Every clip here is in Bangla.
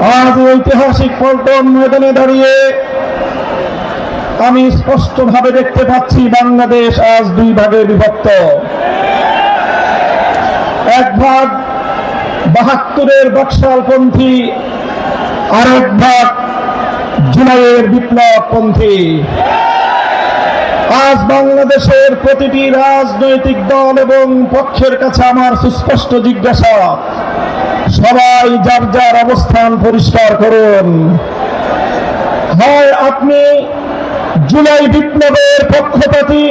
আজ ঐতিহাসিক পল্টন ময়দানে দাঁড়িয়ে আমি স্পষ্টভাবে দেখতে পাচ্ছি বাংলাদেশ আজ দুই ভাগে বিভক্ত। এক ভাগ বাহাত্তরের বক্সালপন্থী আর এক ভাগ জুলাইয়ের বিপ্লবপন্থী। আজ বাংলাদেশের প্রতিটি রাজনৈতিক দল এবং পক্ষের কাছে আমার সুস্পষ্ট জিজ্ঞাসা সবাই যার যার অবস্থান পরিষ্কার করুন। হয় আপনি জুলাই বিপ্লবের পক্ষপাতী,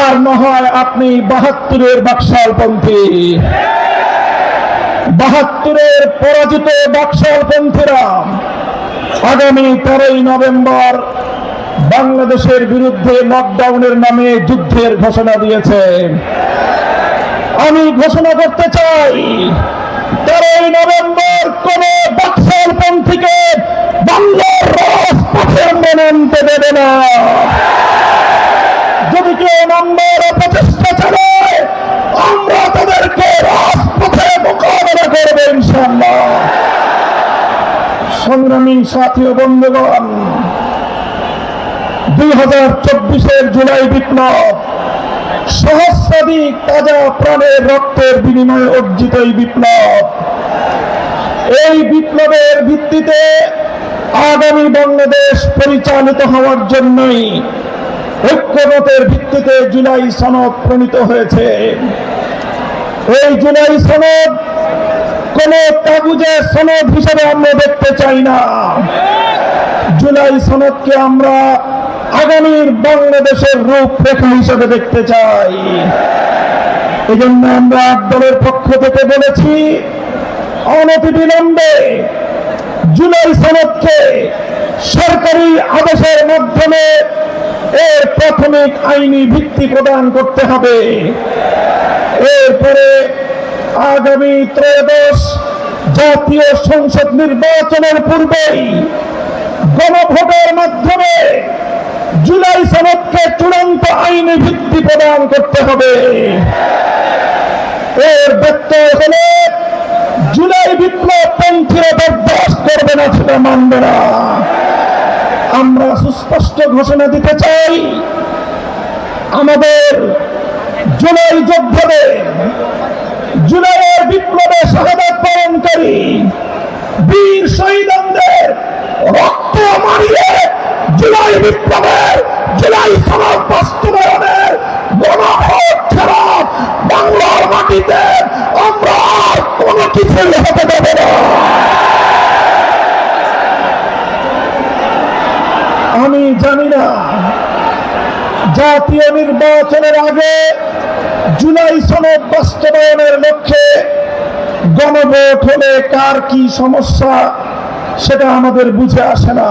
আর না হয় আপনি বাহাত্তরের বাকশালপন্থী। বাহাত্তরের পরাজিত বাকশালপন্থীরা আগামী তেরোই নভেম্বর বাংলাদেশের বিরুদ্ধে লকডাউনের নামে যুদ্ধের ঘোষণা দিয়েছে। আমি ঘোষণা করতে চাই তেরোই নভেম্বর কোন বাকশাল পন্থীকে বাংলার রাজপথের মেনে দেবে না। যদি কেউ নম্বর অপচেষ্টা চালায়, আমরা তাদেরকে রাজপথে মোকাবেলা করব ইনশাল্লাহ সংগ্রামী সাথী ও বন্ধুগণ, দুই হাজার চব্বিশের জুলাই বিপ্লব সহস্রাধিক তাজা প্রাণের রক্তের বিনিময়ে অর্জিত এই বিপ্লব। এই বিপ্লবের ভিত্তিতে আগামী বাংলাদেশ পরিচালিত হওয়ার জন্যই ঐক্যমতের ভিত্তিতে জুলাই সনদ প্রণীত হয়েছে। এই জুলাই সনদ কোন কাগুজের সনদ হিসেবে আমরা দেখতে চাই না। জুলাই সনদকে আমরা আগামীর বাংলাদেশের রূপরেখা হিসেবে দেখতে চাই। এই জন্য আমরা দলের পক্ষ থেকে বলেছি, অনতি বিলম্বে জুলাই সনদকে সরকারি আদেশের মাধ্যমে এর প্রাথমিক আইনি ভিত্তি প্রদান করতে হবে। এরপরে আগামী ত্রয়োদশ জাতীয় সংসদ নির্বাচনের পূর্বেই গণভোটের মাধ্যমে জুলাই সনদকে চূড়ান্ত আইনি ভিত্তি প্রদান করতে হবে। এর ব্যত্যয় হলে জুলাই বিপ্লব পন্থীরা বরদাস্ত করবে না সেটা মানবে না। আমরা সুস্পষ্ট ঘোষণা দিতে চাই, আমাদের জুলাই যোদ্ধাদের, জুলাইয়ের বিপ্লবে শাহাদাত পালনকারী বীর শহীদদের রক্ত মারিয়ে জুলাই বিপ্লবের জুলাই সনদ বাস্তবায়নের গণভোট ছাড়া বাংলার মাটিতে আমরা কোনো কিছুই হতে দেবে না। আমি জানি না, জাতীয় নির্বাচনের আগে জুলাই সনদ বাস্তবায়নের লক্ষ্যে গণভোট হলে কার কি সমস্যা, সেটা আমাদের বুঝে আসে না।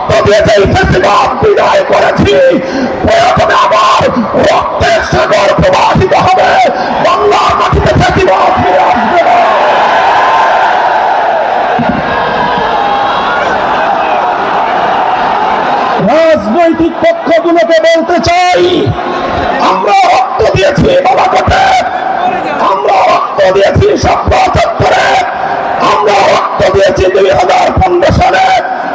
রাজনৈতিক পক্ষগুলোকে বলতে চাই, আমরা রক্ত দিয়েছি বাবাকটে আমরা রক্ত দিয়েছি চত্বরে। আমরা রক্ত দিয়েছি দুই হাজার পনেরো সালে।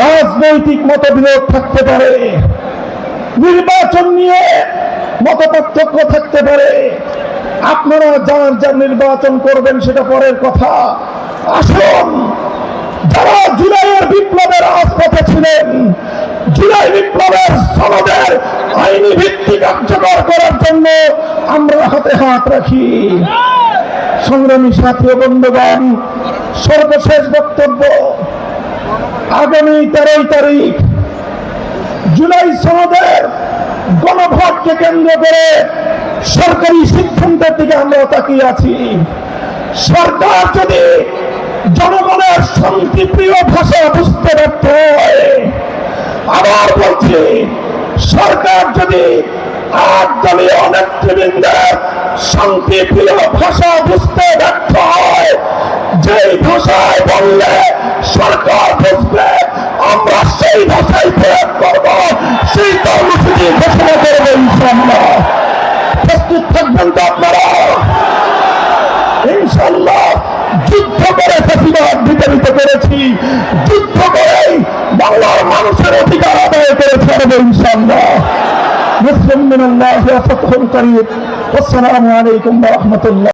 রাজনৈতিক মতবিরোধ থাকতে পারে। নির্বাচন নিয়ে মতপার্থক্য থাকতে পারে। আপনারা যার যার নির্বাচন করবেন সেটা পরের কথা। আসুন, যারা জুলাইয়ের বিপ্লবের রাজপথে ছিলেন, জুলাই বিপ্লবের সনদের আইনি ভিত্তি কার্যকর করার জন্য আমরা হাতে হাত রাখি। সংগ্রামী সাথী বন্ধুগণ, সর্বশেষ বক্তব্য আগামী তেরোই তারিখ জুলাই সনদের গণভোটকে কেন্দ্র করে সরকারি সিদ্ধান্তের দিকে আমরা তাকিয়ে আছি। সরকার যদি জনগণের শান্তিপ্রিয় ভাষা বুঝতে হয়, আবার বলছি, সরকার যদি আট দলীয় নেতৃবৃন্দের শান্তিপ্রিয় ভাষা বুঝতে ব্যর্থ হয় যে ভাষায় বললে সরকার বুঝবে আমরা সেই ভাষায় প্রয়োগ করব। সেই কর্মসূচি ঘোষণা করব ইনশাল্লাহ প্রস্তুত থাকবেন তো আপনারা? ইনশাল্লাহ যুদ্ধ করে ফেসিবাদ বিতাড়িত করেছি। যুদ্ধ করেই বাংলার মানুষের অধিকার আদায় করে ইনশাল্লাহ মুসলিম মিনাল্লাহ আসসালামু আলাইকুম